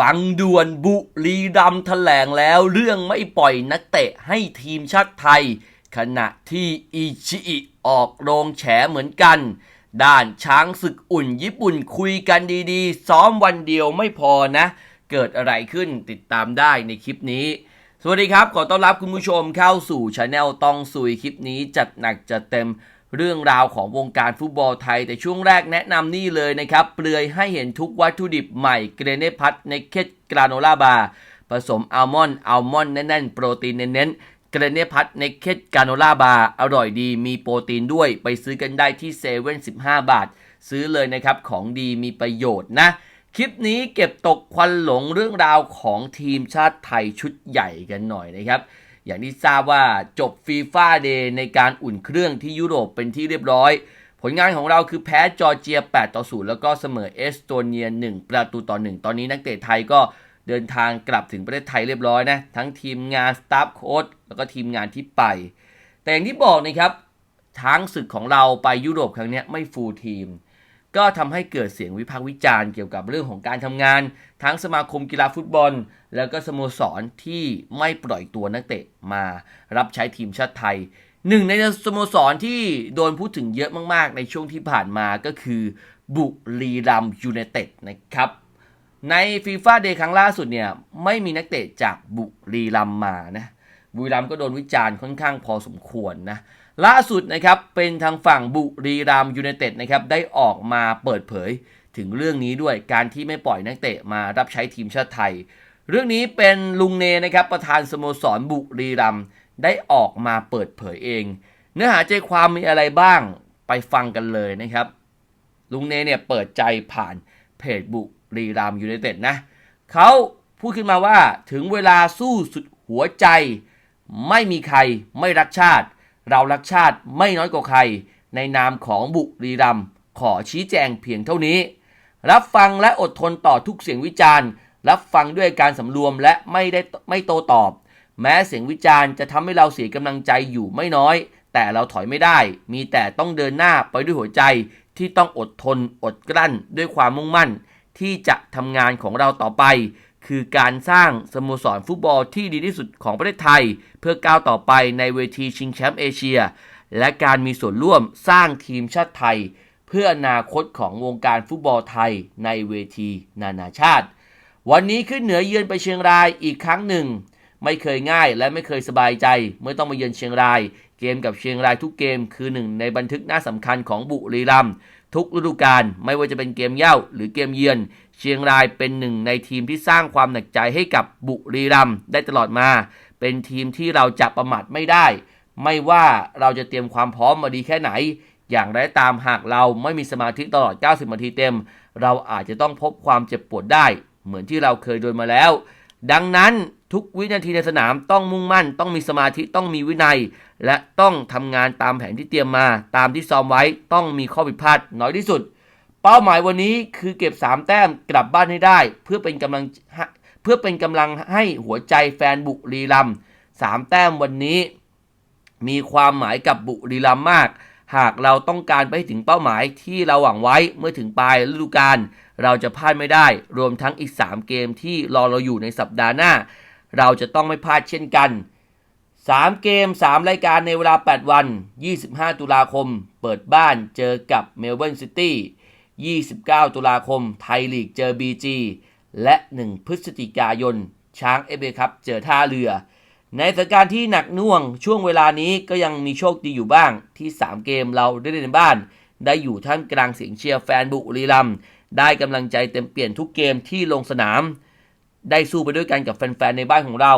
ฟังด่วนบุรีรัมย์แถลงแล้วเรื่องไม่ปล่อยนักเตะให้ทีมชาติไทย ขณะที่อิชิอิออกโรงแฉเหมือนกัน ด้านช้างศึกอุ่นญี่ปุ่นคุยกันดีๆ ซ้อมวันเดียวไม่พอนะ เกิดอะไรขึ้นติดตามได้ในคลิปนี้ สวัสดีครับ ขอต้อนรับคุณผู้ชมเข้าสู่ช anel ต้องซุยคลิปนี้จัดหนักจัดเต็ม เรื่องราวของวงการฟุตบอลไทย แต่ช่วงแรกแนะนำนี่เลยนะครับ เปลือยให้เห็นทุกวัตถุดิบใหม่เกรเนพัทในเคดกราโนล่าบาร์ผสมอัลมอนด์อัลมอนด์แน่นๆ โปรตีนเน้นๆเกรเนพัทในเคดกราโนล่าบาร์อร่อยดีมีโปรตีนด้วยไปซื้อกันได้ที่เซเว่น15บาท ซื้อเลยนะครับของดีมีประโยชน์นะคลิปนี้เก็บตกควันหลงเรื่องราวของทีมชาติไทยชุดใหญ่กันหน่อยนะครับ อย่างที่ทราบว่าจบฟีฟ่าเดย์ในการอุ่นเครื่องที่ยุโรปเป็นที่เรียบร้อย ผลงานของเราคือแพ้จอร์เจีย 8 ต่อ 0 แล้วก็เสมอเอสโตเนีย 1 ประตูต่อ 1 ตอนนี้นักเตะไทยก็เดินทางกลับถึงประเทศไทยเรียบร้อยนะ ทั้งทีมงานสตาฟโค้ชแล้วก็ทีมงานที่ไป แต่อย่างที่บอกนะครับทั้งศึกของเราไปยุโรปครั้งนี้ไม่ฟูลทีม ก็ทำให้เกิดเสียงวิพากษ์วิจารณ์เกี่ยวกับเรื่องของการทำงาน ทั้งสมาคมกีฬาฟุตบอล แล้วก็สโมสรที่ไม่ปล่อยตัวนักเตะมารับใช้ทีมชาติไทยหนึ่งในสโมสรที่โดนพูดถึงเยอะมากๆ ในช่วงที่ผ่านมาก็คือ บุรีรัมยูไนเต็ดนะครับ ในฟีฟ่าเดย์ครั้งล่าสุดเนี่ย ไม่มีนักเตะจากบุรีรัมมานะบุรีรัมก็โดนวิจารณ์ค่อนข้างพอสมควรนะ ล่าสุดนะครับเป็นทางฝั่งบุรีรัมยูไนเต็ดนะครับได้ออกมาเปิดเผยถึงเรื่องนี้ด้วยการที่ไม่ปล่อยนักเตะมารับใช้ทีมชาติไทย เรื่องนี้เป็นลุงเนนะครับประธานสโมสรบุรีรัมได้ออกมาเปิดเผยเอง เนื้อหาใจความมีอะไรบ้างไปฟังกันเลยนะครับ ลุงเนเนี่ยเปิดใจผ่านเพจบุรีรัมย์ยูไนเต็ดนะเขาพูดขึ้นมาว่าถึงเวลาสู้สุดหัวใจ ไม่มีใครไม่รักชาติ เรารักชาติไม่น้อยกว่าใคร ในนามของบุรีรัมขอชี้แจงเพียงเท่านี้ รับฟังและอดทนต่อทุกเสียงวิจารณ์ รับฟังด้วยการสำรวมและไม่ได้ไม่โตตอบ แม้เสียงวิจารณ์จะทำให้เราเสียกำลังใจอยู่ไม่น้อย แต่เราถอยไม่ได้ มีแต่ต้องเดินหน้าไปด้วยหัวใจที่ต้องอดทนอดกลั้นด้วยความมุ่งมั่น ที่จะทำงานของเราต่อไป คือการสร้างสโมสรฟุตบอลที่ดีที่สุดของประเทศไทย เพื่อก้าวต่อไปในเวทีชิงแชมป์เอเชีย และการมีส่วนร่วมสร้างทีมชาติไทย เพื่ออนาคตของวงการฟุตบอลไทยในเวทีนานาชาติ วันนี้ขึ้นเหนือเยือนไปเชียงรายอีกครั้งหนึ่ง ไม่เคยง่ายและไม่เคยสบายใจ เมื่อต้องมาเยือนเชียงราย เกมกับเชียงรายทุกเกมคือหนึ่งในบันทึกน้าสำคัญของบุรีรัมย์ทุกฤดูกาลไม่ว่าจะเป็นเกมเย่าหรือเกมเยือน เชียงรายเป็นหนึ่งในทีมที่สร้างความหนักใจให้กับบุรีรัมย์ได้ตลอดมา เป็นทีมที่เราจะประมาทไม่ได้ ไม่ว่าเราจะเตรียมความพร้อมมาดีแค่ไหน อย่างไรตามหากเราไม่มีสมาธิตลอด 90 นาทีเต็ม เราอาจจะต้องพบความเจ็บปวดได้ เหมือนที่เราเคยโดนมาแล้ว ดังนั้นทุกวินาทีในสนามต้องมุ่งมั่น ต้องมีสมาธิต้องมีวินัย และต้องทำงานตามแผนที่เตรียมมา ตามที่ซ้อมไว้ต้องมีข้อผิดพลาดน้อยที่สุด เป้าหมายวันนี้คือเก็บ 3 แต้มกลับบ้านให้ได้ เพื่อเป็นกำลังเพื่อเป็นกำลังให้หัวใจแฟนบุรีรัมสามแต้มวันนี้ มีความหมายกับบุรีรัมมาก หากเราต้องการไปถึงเป้าหมายที่เราหวังไว้เมื่อถึงปลายฤดูกาลเราจะพลาดไม่ได้ รวมทั้งอีก 3 เกมที่รอเราอยู่ในสัปดาห์หน้า เราจะต้องไม่พลาดเช่นกัน 3 เกม 3 รายการในเวลา 8 วัน 25 ตุลาคม เปิดบ้านเจอกับเมลเบิร์นซิตี้ 29 ตุลาคม ไทยลีกเจอ BG และ 1 พฤศจิกายน ช้างเอเบครับ เจอท่าเรือ ในสถานการณ์ที่หนักหน่วงช่วงเวลานี้ก็ยังมีโชคดีอยู่บ้างที่ 3 เกมเราได้เล่นในบ้าน ได้อยู่ท่ามกลางเสียงเชียร์แฟนบุรีรัมย์ได้กำลังใจเต็มเปลี่ยนทุกเกมที่ลงสนาม ได้สู้ไปด้วยกันกับแฟนๆในบ้านของเรา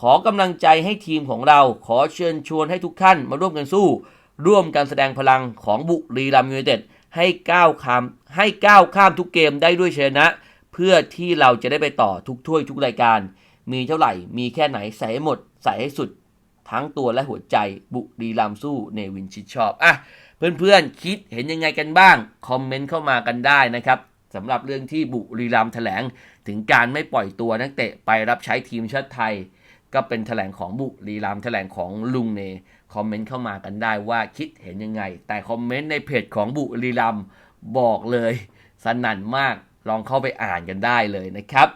ขอกำลังใจให้ทีมของเรา ขอเชิญชวนให้ทุกท่านมาร่วมกันสู้ ร่วมกันแสดงพลังของบุรีรัมย์ยูไนเต็ด ให้ก้าวข้ามให้ก้าวข้ามทุกเกมได้ด้วยชนะ เพื่อที่เราจะได้ไปต่อทุกถ้วยทุกรายการ มีเท่าไหร่ มีแค่ไหนใส่ให้หมด ใส่ให้สุด ทั้งตัวและหัวใจบุรีรัมสู้เนวินชิดชอบอะเพื่อนๆคิดเห็นยังไงกันบ้าง คอมเมนต์เข้ามากันได้นะครับสำหรับเรื่องที่บุรีรัมย์แถลง ถึงการไม่ปล่อยตัวนักเตะไปรับใช้ทีมชาติไทย ก็เป็นแถลงของบุรีรัมแถลงของลุงเน คอมเมนต์เข้ามากันได้ว่าคิดเห็นยังไง แต่คอมเมนต์ในเพจของบุรีรัมบอกเลย สนั่นมากลองเข้าไปอ่านกันได้เลยนะครับ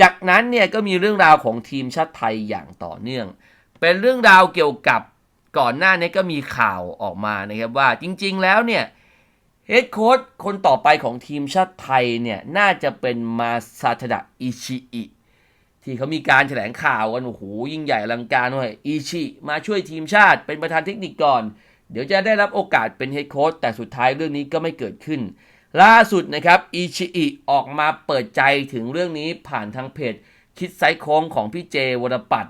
จากนั้นเนี่ยก็มีเรื่องราวของทีมชาติไทยอย่างต่อเนื่อง เป็นเรื่องราวเกี่ยวกับก่อนหน้านี้ก็มีข่าวออกมานะครับว่าจริง ๆ แล้วเนี่ยเฮดโค้ชคนต่อไปของทีมชาติไทยเนี่ยน่าจะเป็นมาซาทดะอิชิอิ ที่เขามีการแถลงข่าวกัน โอ้โห ยิ่งใหญ่อลังการด้วยอิชิมาช่วยทีมชาติเป็นประธานเทคนิคก่อน เดี๋ยวจะได้รับโอกาสเป็นเฮดโค้ชแต่สุดท้ายเรื่องนี้ก็ไม่เกิดขึ้น ล่าสุดนะครับอิชิอิออกมาเปิดใจถึงเรื่องนี้ผ่านทางเพจ คิดไซโค้งของพี่เจวรปัต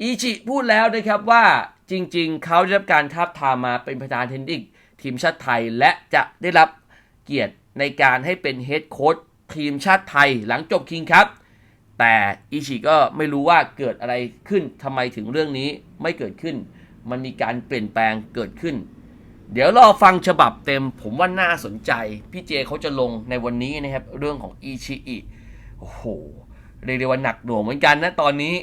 อิชิพูดแล้วนะครับว่าจริงๆ เขาได้รับการทาบทามมาเป็นประธานเทคนิคทีมชาติไทยและจะได้รับเกียรติในการให้เป็นเฮดโค้ชทีมชาติไทยหลังจบคิงครับ แต่อิชิก็ไม่รู้ว่าเกิดอะไรขึ้นทำไมถึงเรื่องนี้ไม่เกิดขึ้น มันมีการเปลี่ยนแปลงเกิดขึ้น เดี๋ยวรอฟังฉบับเต็ม ผมว่าน่าสนใจ พี่เจเขาจะลงในวันนี้นะครับ เรื่องของอิชิอิโอ้โหเรียกได้ว่าหนักหน่วงเหมือนกันนะตอนนี้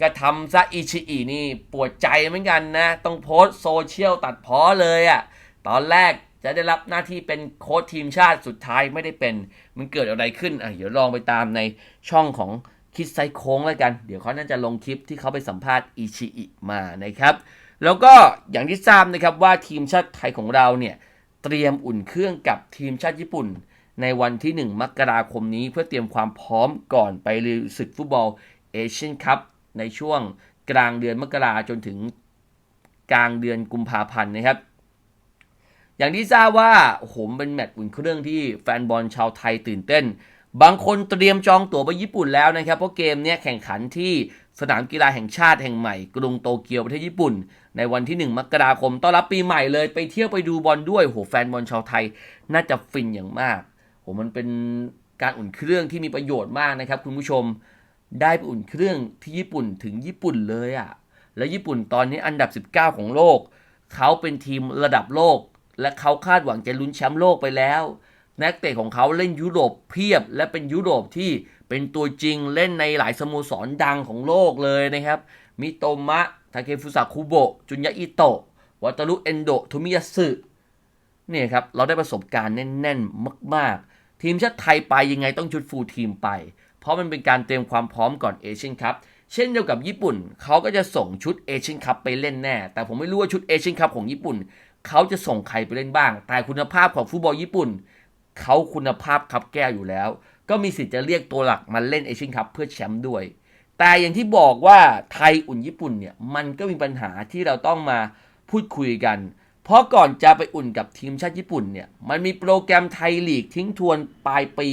กระทำซะอิชิอินี่ปวดใจเหมือนกันนะ ต้องโพสโซเชียลตัดพ้อเลยอะ่ะตอนแรกจะได้รับหน้าที่เป็นโค้ชทีมชาติสุดท้ายไม่ได้เป็น มันเกิดอะไรขึ้นอะเดี๋ยวลองไปตามในช่องของ คิดไซโค้งแล้วกัน เดี๋ยวเขาน่าจะลงคลิปที่เขาไปสัมภาษณ์อิชิอิมานะครับ แล้วก็อย่างที่ทราบนะครับว่าทีมชาติไทยของเราเนี่ยเตรียมอุ่นเครื่องกับทีมชาติญี่ปุ่น ในวันที่ 1 มกราคมนี้เพื่อเตรียมความพร้อมก่อนไปลุยศึกฟุตบอลเอเชียนคัพในช่วงกลางเดือนมกราจนถึงกลางเดือนกุมภาพันธ์นะครับ อย่างที่ทราบว่าโหมเป็นแมตช์อุ่นเครื่องที่แฟนบอลชาวไทยตื่นเต้น บางคนเตรียมจองตั๋วไปญี่ปุ่นแล้วนะครับ เพราะเกมนี้แข่งขันที่สนามกีฬาแห่งชาติแห่งใหม่ กรุงโตเกียวประเทศญี่ปุ่น ในวันที่ 1 มกราคมต้อนรับปีใหม่เลยไปเที่ยวไปดูบอลด้วยโหแฟนบอลชาวไทย น่าจะฟินอย่างมากโหมันเป็นการอุ่นเครื่องที่มีประโยชน์มากนะครับ คุณผู้ชมได้ไปอุ่นเครื่องที่ญี่ปุ่นถึงญี่ปุ่นเลยอะ่ะแล้วญี่ปุ่นตอนนี้อันดับ 19 ของโลก เขาเป็นทีมระดับโลก และเขาคาดหวังจะลุ้นแชมป์โลกไปแล้ว นักเตะของเขาเล่นยุโรปเพียบ และเป็นยุโรปที่เป็นตัวจริงเล่นในหลายสโมสรดังของโลกเลยนะครับ มิโตมะ ทาเคฟุสะคุโบะ จุนยะอิโตะ วัตารุเอนโดทุมิยาสึเนี่ยครับ เราได้ประสบการณ์แน่น ๆ มาก ๆ ทีมชาติไทยไปยังไงต้องชุดฟูลทีมไป เพราะมันเป็นการเตรียมความพร้อมก่อนเอเชียนคัพ เช่นเดียวกับญี่ปุ่น เขาก็จะส่งชุดเอเชียนคัพไปเล่นแน่ แต่ผมไม่รู้ว่าชุดเอเชียนคัพของญี่ปุ่น เขาจะส่งใครไปเล่นบ้าง แต่คุณภาพของฟุตบอลญี่ปุ่น เขาคุณภาพคับแก้วอยู่แล้ว ก็มีสิทธิ์จะเรียกตัวหลักมาเล่นเอเชียนคัพเพื่อแชมป์ด้วย แต่อย่างที่บอกว่าไทยอุ่นญี่ปุ่นเนี่ยมันก็มีปัญหาที่เราต้องมาพูดคุยกัน เพราะก่อนจะไปอุ่นกับทีมชาติญี่ปุ่นเนี่ยมันมีโปรแกรมไทยลีกทิ้งทวนปลายปี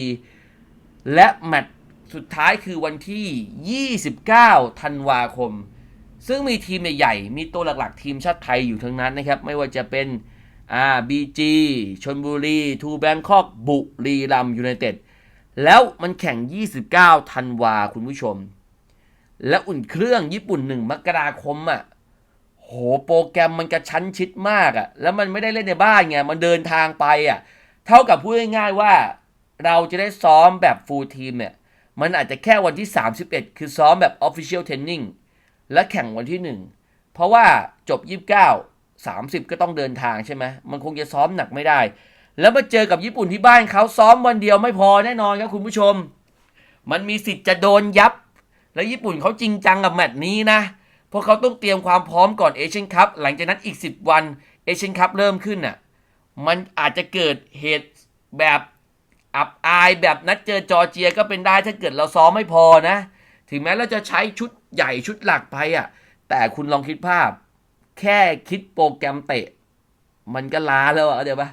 และแมตช์สุดท้ายคือวันที่ 29 ธันวาคม ซึ่งมีทีมใหญ่ๆมีตัวหลักๆ ทีมชาติไทยอยู่ทั้งนั้นนะครับ ไม่ว่าจะเป็น อ่าบีจีชนบุรีทูแบงคอกบุรีรัมยูไนเต็ดแล้วมันแข่ง 29ธันวาคุณผู้ชม และอุ่นเครื่องญี่ปุ่น 1 มกราคมอะโหโปรแกรมมันกระชั้นชิดมากอะ แล้วมันไม่ได้เล่นในบ้านไง มันเดินทางไปอะ เท่ากับพูดง่ายๆว่า เราจะได้ซ้อมแบบฟูลทีมเนี่ย มันอาจจะแค่วันที่ 31 คือซ้อมแบบ Official Training และแข่งวันที่ 1 เพราะว่าจบ 29 30 ก็ต้องเดินทางใช่ไหมมันคงจะซ้อมหนักไม่ได้ แล้วมาเจอกับญี่ปุ่นที่บ้านเขาซ้อมวันเดียวไม่พอแน่นอนครับคุณผู้ชม มันมีสิทธิ์จะโดนยับ แล้วญี่ปุ่นเขาจริงจังกับแมตช์นี้นะเพราะเขาต้องเตรียมความพร้อมก่อนเอเชียนคัพหลังจากนั้นอีก 10 วันเอเชียนคัพเริ่มขึ้นน่ะมันอาจจะเกิดเหตุแบบอับอายแบบนัดเจอจอร์เจียก็เป็นได้ถ้าเกิดเราซ้อมไม่พอนะ ถึงแม้เราจะใช้ชุดใหญ่ชุดหลักไปอะแต่คุณลองคิดภาพ แค่คิดโปรแกรมเตะ มันก็ล้าแล้วอะเดี๋ยวปะ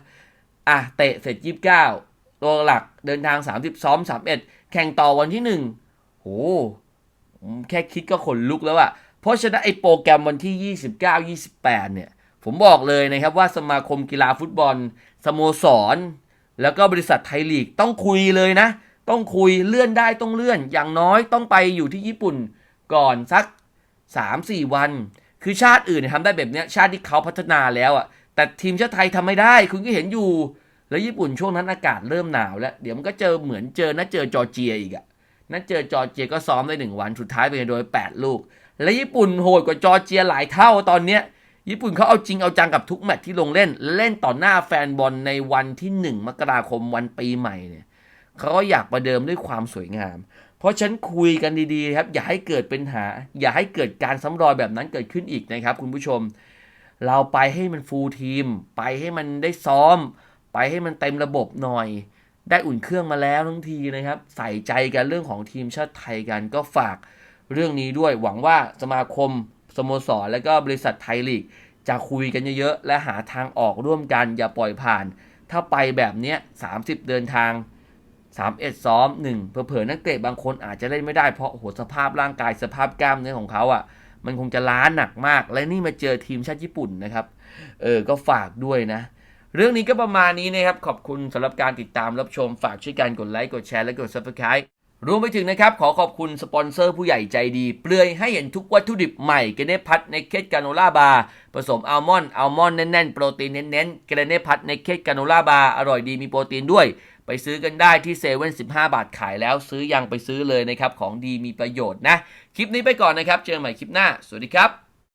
อะเตะเสร็จยี่สิบเก้าตัวหลักเดินทางสามสิบซ้อมสามเอ็ดแข่งต่อวันที่หนึ่งโหแค่คิดก็ขนลุกแล้วอะเพราะฉะนั้นไอ้โปรแกรมวันที่ยี่สิบเก้ายี่สิบแปดเนี่ย ผมบอกเลยนะครับว่าสมาคมกีฬาฟุตบอล สโมสร แล้วก็บริษัทไทยลีกต้องคุยเลยนะ ต้องคุยเลื่อนได้ต้องเลื่อน อย่างน้อยต้องไปอยู่ที่ญี่ปุ่นก่อนสัก 3-4 วัน คือชาติอื่นเนี่ยทำได้แบบนี้ชาติที่เขาพัฒนาแล้วอะแต่ทีมชาติไทยทำไม่ได้ คุณก็เห็นอยู่ แล้วญี่ปุ่นช่วงนั้นอากาศเริ่มหนาวแล้ว เดี๋ยวมันก็เจอเหมือนเจอนัดเจอจอร์เจียอีกอะนัดเจอจอร์เจียก็ซ้อมได้หนึ่งวันสุดท้ายไปโดย 8 ลูก และญี่ปุ่นโหดกว่าจอร์เจียหลายเท่าตอนเนี้ยญี่ปุ่นเขาเอาจริงเอาจังกับทุกแมตช์ที่ลงเล่น เล่นต่อหน้าแฟนบอลในวันที่ 1 มกราคมวันปีใหม่เนี่ยเขาก็อยากประเดิมด้วยความสวยงาม เพราะฉันคุยกันดีๆครับ อย่าให้เกิดเป็นหา อย่าให้เกิดการซ้ำรอยแบบนั้นเกิดขึ้นอีกนะครับ คุณผู้ชม เราไปให้มันฟูลทีม ไปให้มันได้ซ้อม ไปให้มันเต็มระบบหน่อย ได้อุ่นเครื่องมาแล้วทั้งทีนะครับ ใส่ใจกันเรื่องของทีมชาติไทยกันก็ฝากเรื่องนี้ด้วย หวังว่าสมาคมสโมสร และก็บริษัทไทยลีกจะคุยกันเยอะๆและหาทางออกร่วมกันอย่าปล่อยผ่าน ถ้าไปแบบเนี้ย30 เดินทาง 31ซ้อม1เผลอๆนักเตะบางคนอาจจะเล่นไม่ได้เพราะโหสภาพร่างกายสภาพกล้ามเนื้อของเขาอะ่ะ มันคงจะล้าหนักมาก และนี่มาเจอทีมชาติญี่ปุ่นนะครับ เออ ก็ฝากด้วยนะ เรื่องนี้ก็ประมาณนี้นะครับ ขอบคุณสำหรับการติดตามรับชมฝากช่วยกันกดไลค์กดแชร์และกด Subscribe รวมไปถึงนะครับ ขอขอบคุณสปอนเซอร์ผู้ใหญ่ใจดี เปลือยให้เห็นทุกวัตถุดิบใหม่เกเนพัทในเคสกาโนล่าบาร์ผสมอัลมอนด์อัลมอนด์แน่นๆ โปรตีนเน้นๆเกเนพัทในเคสกาโนล่าบาร์อร่อยดีมีโปรตีนด้วย ไปซื้อกันได้ที่เซเว่นสิบาทขายแล้วซื้อยังไปซื้อเลยนะครับของดีมีประโยชน์นะ คลิปนี้ไปก่อนนะครับ เจอกันใหม่คลิปหน้า สวัสดีครับ